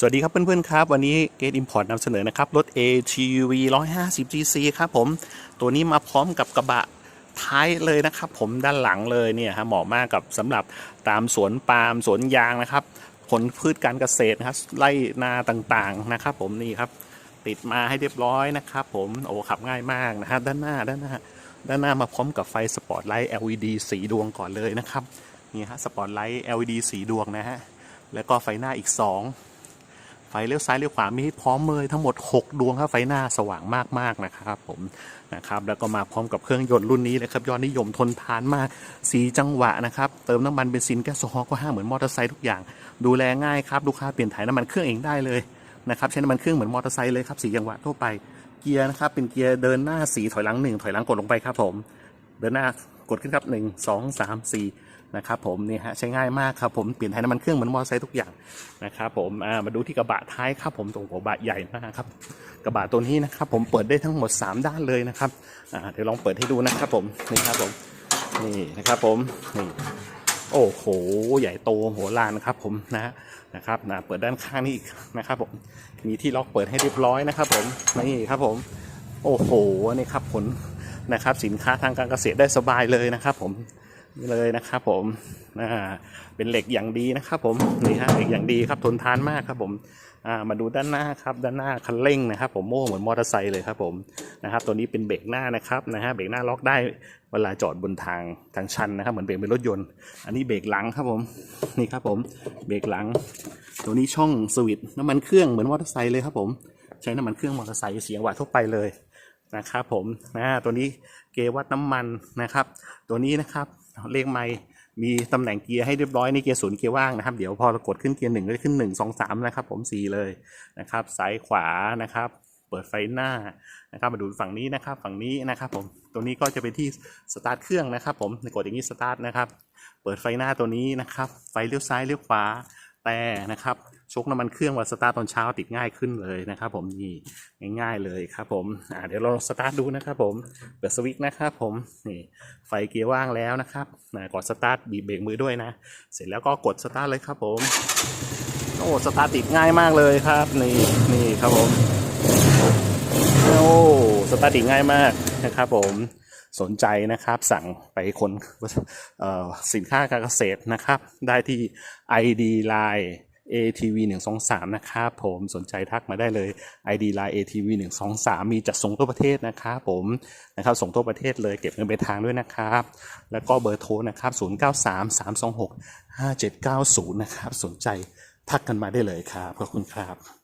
สวัสดีครับเพื่อนๆครับ วันนี้เกตอิมพอร์ตนำเสนอนะครับ รถ ATV 150 GC ครับผม ตัวนี้มาพร้อมกับกระบะท้ายเลยนะครับ ผมด้านหลังเลยเนี่ยฮะเหมาะมากกับสำหรับตามสวนปาล์มสวนยางนะครับ ผลพืชการเกษตรนะครับไร่นาต่างๆนะครับ ผมนี่ครับ ติดมาให้เรียบร้อยนะครับ ผมโอ้ขับง่ายมากนะฮะด้านหน้าด้านหน้า ด้านหน้ามาพร้อมกับไฟสปอตไลท์ LED สีดวงก่อนเลยนะครับนี่ฮะสปอตไลท์ LED สีดวงนะฮะแล้วก็ไฟหน้าอีก 2 ไฟเลี้ยวซ้ายเลี้ยวขวามีพร้อมเลยทั้งหมด 6 ดวงครับไฟหน้าสว่างมากๆนะครับผมนะครับแล้วก็มาพร้อมกับเครื่องยนต์รุ่นนี้เลยครับยอดนิยมทนทานมากสีจังหวะนะครับเติมน้ำมันเบนซินแก๊สโซฮอล์ก็ห้าเหมือนมอเตอร์ไซค์ทุกอย่าง ดูแลง่ายครับลูกค้าเปลี่ยนถ่ายน้ำมันเครื่องเองได้เลยนะครับใช้น้ำมันเครื่องเหมือนมอเตอร์ไซค์เลยครับสีจังหวะทั่วไปเกียร์นะครับเป็นเกียร์เดินหน้าสีถอยหลังหนึ่งถอยหลังกดลงไปครับผมเดินหน้ากดขึ้นครับหนึ่งสองสามสี่ นะครับผมนี่ฮะใช้ง่ายมากครับผมเปลี่ยนถ่ายน้ำมันเครื่องเหมือนมอเตอร์ไซค์ทุกอย่างนะครับผมมาดูที่กระบะท้ายครับผมตรงหัวบะใหญ่มากครับกระบะตัวนี้นะครับผมเปิดได้ทั้งหมด 3 ด้านเลยนะครับเดี๋ยวลองเปิดให้ดูนะครับผมนี่ครับผมนี่นะครับผมนี่โอ้โห ใหญ่โตโหฬารครับผมนะนะครับนะเปิดด้านข้างนี่อีกนะครับผมมีที่ล็อกเปิดให้เรียบร้อยนะครับผมนี่ครับผมโอ้โหนี่ครับผลนะครับสินค้าทางการเกษตรได้สบายเลยนะครับผม นี่เลยนะครับผมอ่าเป็นเหล็กอย่างดีนะครับผมนี่ฮะเหล็กอย่างดีครับทนทานมากครับผมอ่ามาดูด้านหน้าครับด้านหน้าคันเร่งนะครับ ผมโม่เหมือนมอเตอร์ไซค์เลยครับผมนะครับตัวนี้เป็นเบรกหน้านะครับนะฮะเบรกหน้าล็อกได้เวลาจอดบนทางทางชันนะครับ เหมือนเบรกเป็นรถยนต์ อันนี้เบรกหลังครับผมนี่ครับผมเบรกหลัง ตัวนี้ช่องสวิตช์น้ำมันเครื่องเหมือนมอเตอร์ไซค์เลยครับผมใช้น้ำมันเครื่องมอเตอร์ไซค์เสียงหวาทั่วไปเลย นะครับผมนะตัวนี้เกยร์วัดน้ำมันนะครับ ตัวนี้นะครับเลขไมค์มีตำแหน่งเกียร์ให้เรียบร้อยนี่เกียร์ศูนย์เกียร์ว่างนะครับ เดี๋ยวพอเรากดขึ้นเกียร์หนึ่งก็จะขึ้นหนึ่งสองสามนะครับ ผมสี่เลยนะครับซ้ายขวานะครับเปิดไฟหน้านะครับมาดูฝั่งนี้นะครับฝั่งนี้นะครับผมตัวนี้ก็จะเป็นที่สตาร์ทเครื่องนะครับ ผมกดอย่างนี้สตาร์ทนะครับ เปิดไฟหน้าตัวนี้นะครับ ไฟเลี้ยวซ้ายเลี้ยวขวาแต่นะครับ ชกน้ำมันเครื่องว่าสตาร์ตอนเช้าติดง่ายขึ้นเลยนะครับ ผมนี่ง่ายๆเลยครับ ผมอ่าเดี๋ยวเราสตาร์ทดูนะครับผมเปิดสวิตช์นะครับผมนี่ไฟเกียร์ว่างแล้วนะครับนะกดสตาร์ทบีบเบรกมือด้วยนะ เสร็จแล้วก็กดสตาร์ทเลยครับผมโอ้สตาร์ทติดง่ายมากเลยครับนี่นี่ครับผมโอ้สตาร์ทติดง่ายมากนะครับผมสนใจนะครับสั่งไปคนสินค้าการเกษตรนะครับ ได้ที่ ID Line ATV 1 2 3นะครับผมสนใจทักมาได้เลย ID Line ATV 1 2 3มีจัดส่งทั่วประเทศนะครับผมนะครับส่งทั่วประเทศเลยเก็บเงินไปทางด้วยนะครับ แล้วก็เบอร์โทรนะครับ 093 326 5790 นะครับ สนใจทักกันมาได้เลยครับขอบคุณครับ